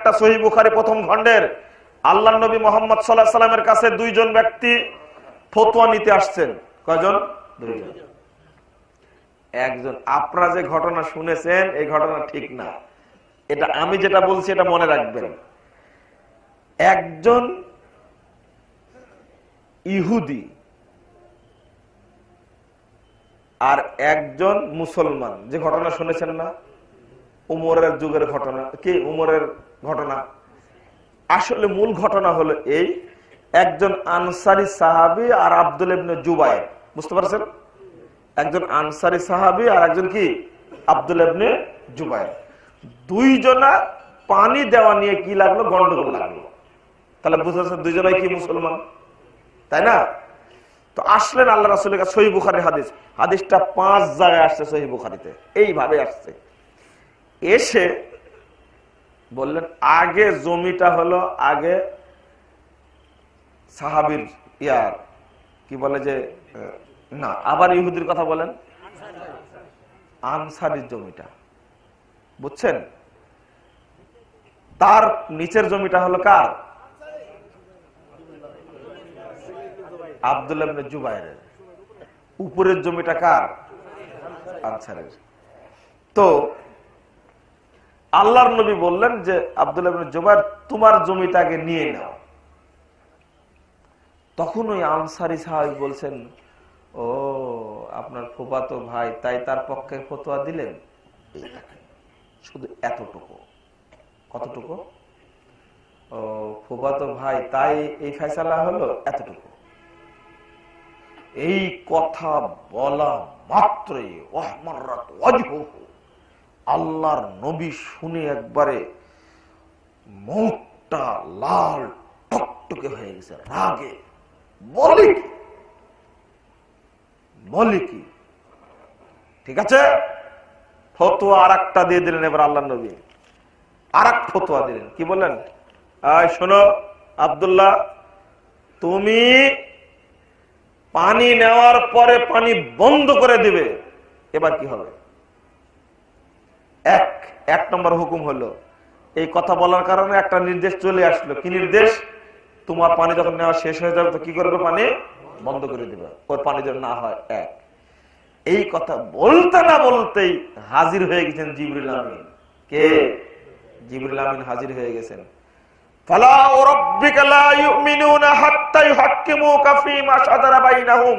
একটা সহি বুখারি প্রথম খণ্ডের। আল্লাহ নবী মোহাম্মদ সাল্লাহ সাল্লামের কাছে দুইজন ব্যক্তি ফতোয়া নিতে আসছেন। কয়জন? দুইজন। একজন, আপনারা যে ঘটনা শুনেছেন, এই ঘটনা ঠিক না। এটা আমি যেটা বলছি, এটা মনে রাখবেন। একজন ইহুদি আর একজন মুসলমান। যে ঘটনা শুনেছেন না? উমরের যুগের ঘটনা। কি উমরের ঘটনা? আসলে মূল ঘটনা হলো এই, একজন আনসারি সাহাবি আর আব্দুল ইবনে জুবাইর বুঝতে পারছেন? একজন আনসারি সাহাবি আর একজন কি? আব্দুল ইবনে জুবাইর দুইজনা পানি দেওয়া নিয়ে কি লাগল? গন্ডগোল লাগল। তাহলে বুঝতে পারছেন দুইজনাই কি মুসলমান? তাই না? তো আসলেন আল্লাহ রাসুলের কাছে সহি বুখারির হাদিস। হাদিসটা পাঁচ জায়গায় আসছে সহি বুখারিতে। এইভাবে আসছে। এসে বললেন, আগে জমিটা হলো আগে সাহাবির ইয়ার। কি বলে যে, না, আবার ইহুদির কথা বলেন। আনসারির জমিটা, বুঝছেন? তার নিচের জমিটা হলো কার? আব্দুল জুবাইরের। উপরের জমিটা কার? আনসারের। তো আল্লাহর নবী বললেন যে, আব্দুল ইবনে জুবাইর, তোমার জমিটাকে নিয়ে নাও। তখন ওই আনসারি সাহাবি বলছেন, ও, আপনার ফুফাতো ভাই, তাই তার পক্ষে ফতোয়া দিলেন? শুধু এতটুকু। কতটুকু? ও ফুফাতো ভাই, তাই এই ফেসালা হলো? এতটুকু। এই কথা বলা মাত্রই ওহমাররাত ওয়াজহুহু। আল্লাহর নবী শুনে একবারে মুখটা লাল, টকটকে হয়ে গেছে, রাগে। বলে কি বলে কি ঠিক আছে? ফতোয়া আর একটা দিয়ে দিলেন এবার আল্লাহ নবী। আর এক ফতোয়া দিলেন। কি বললেন? শোনো, আব্দুল্লাহ, তুমি পানি নেওয়ার পরে পানি বন্ধ করে দিবে। এবার কি হবে? এক নম্বর হুকুম হলো, এই কথা বলার কারণে একটা নির্দেশ চলে আসলো। কি নির্দেশ? তোমার পানি যখন নেওয়া শেষ হয়ে যাবে, তো কি করবে? পানি বন্ধ করে দিবে। ওর পানি যেন না হয় এক। এই কথা বলতে না বলতেই হাজির হয়ে গেছেন জিবরুল আমিন। কে? জিবরুল আমিন হাজির হয়ে গেছেন। ফালা ওরাব্বিকা লা ইউমিনুনা হাত্তা ইউহাক্কিমুকা ফীমা শাজারা বাইনাহুম।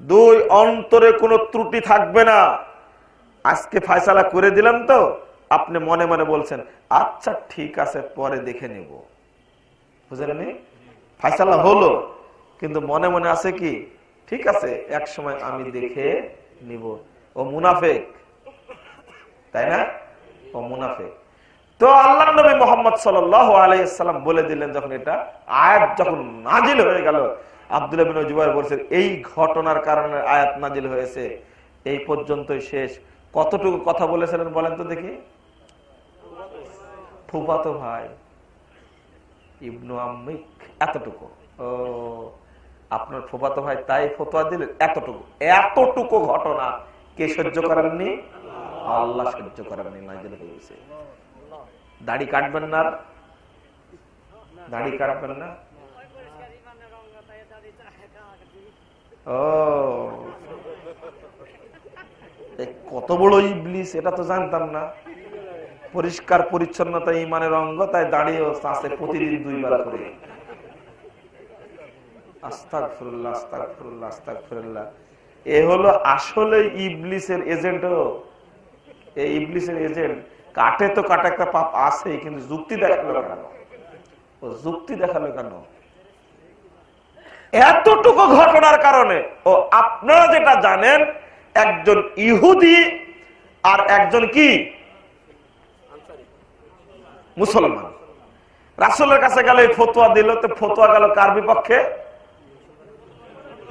দুই অন্তরে কোনো ত্রুটি থাকবে না। আজকে ফয়সালা করে দিলাম তো, আপনি মনে মনে বলছেন আচ্ছা ঠিক আছে, পরে দেখে নেব। বুঝলেন ফয়সালা হলো, কিন্তু মনে মনে আছে কি? ঠিক আছে, এক সময় আমি দেখে নিব। ও মুনাফেক, তাই না? ও মুনাফেক। তো আল্লাহ নবী মোহাম্মদ সাল্লাম বলে দিলেন যখন এটা, আয়াত যখন নাজিল হয়ে গেল আব্দুল জুবাই বলছেন এই ঘটনার কারণে আয়াত নাজিল হয়েছে। এই পর্যন্তই শেষ। কতটুকু কথা বলেছিলেন বলেন তো দেখি। ফুফাতো ভাই, ইবনু আম্মিক, এতটুকু। ও, আপনার ফুফাতো ভাই তাই ফতোয়া দিলেন, এতটুকু। এতটুকু ঘটনা কে সহ্য করেননি? আল্লাহ সহ্য করেননি, নাজিল হয়েছে। দাড়ি কাটবেন না দাড়ি কাটবেন না? কত বড় ইবলিস, এটা তো জানতাম না। পরিষ্কার, পরিচ্ছন্নতা ইমানের অঙ্গ, তাই দাঁড়িয়ে আছে প্রতিদিন দুইবার করে। আস্তাক ফিরুল্লাহ আস্তাক ফিরুল্লাহ আস্তাক ফিরুল্লাহ এ হলো আসলে ইবলিসের এজেন্ট এই ইবলিসের এজেন্ট। কাটে তো কাটে একটা পাপ আছে কিন্তু যুক্তি দেখাল কেন? ও যুক্তি দেখাল কেন? এতটুকু ঘটনার কারণে, ও আপনারা যেটা জানেন, একজন ইহুদি আর একজন কি? মুসলমান। রাসুলের কাছে গেল এই ফতোয়া দিল, তো ফতোয়া গেল কার বিপক্ষে?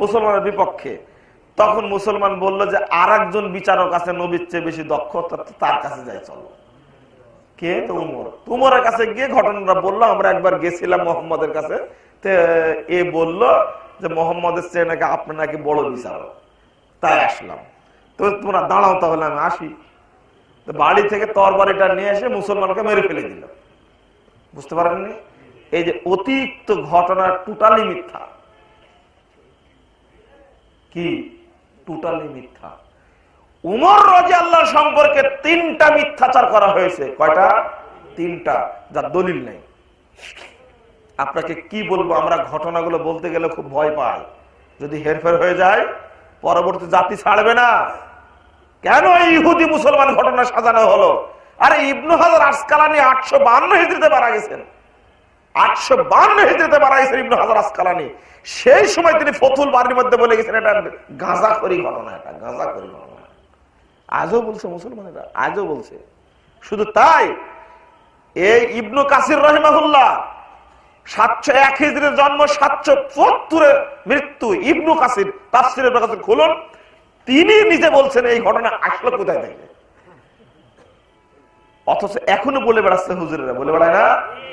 মুসলমানের বিপক্ষে। তখন মুসলমান বলল যে আর একজন বিচারক আছে, নবীর চেয়ে বেশি দক্ষ তার কাছে যাই, চলো। কে? তো উমর। উমরের কাছে গিয়ে ঘটনাটা বলল আমরা একবার গেছিলাম মোহাম্মদের কাছে। এ বলল যে মোহাম্মদের চেয়ে নাকি আপনি নাকি বড় বিচারক। তাই আসলাম। তো তোমরা দাঁড়াও তাহলে আমি আসি। তো বাড়ি থেকে তরবারিটা নিয়ে এসে মুসলমানকে মেরে ফেলে দিল। বুঝতে পারেননি? এই যে অতিরিক্ত ঘটনা টোটালি মিথ্যা। কি? টোটালি মিথ্যা। উমর রাজি আল্লাহ সম্পর্কে তিনটা মিথ্যাচার করা হয়েছে। কয়টা? তিনটা যার দলিল নেই। আপনাকে কি বলব? আমরা ঘটনাগুলো বলতে গেলে খুব ভয় পাই। যদি হেরফের হয়ে যায় পরবর্তী জাতি ছাড়বে না। কেন এই ইহুদি মুসলমান ঘটনা সাজানো হলো? আরে ইবনু হাজার আসকালানি আটশো বান্ন হিজড়িতে মারা গেছেন। আটশো বান্ন হিজড়িতে মারা গেছেন ইবনু হাজার আসকালানি। সেই সময় তিনি ফতুল বাড়ির মধ্যে বলে গেছেন এটা গাঁজা করি ঘটনা এটা গাঁজা করি ঘটনা। আজও বলছে মুসলমানেরা আজও বলছে। শুধু তাই এই ইবনু কাসির রহিমাহুল্লাহ সাতশো এক হিজড়ির জন্ম সাতশো চুয়াত্তরের মৃত্যু ইবনু কাসির তাফসিরের কাছে খুলুন। তিনি নিজে বলছেন, এই ঘটনা আসলো কোথায় থেকে অথচ এখনও বলে বেড়াচ্ছে হুজুরেরা। বলে বেড়ায় না?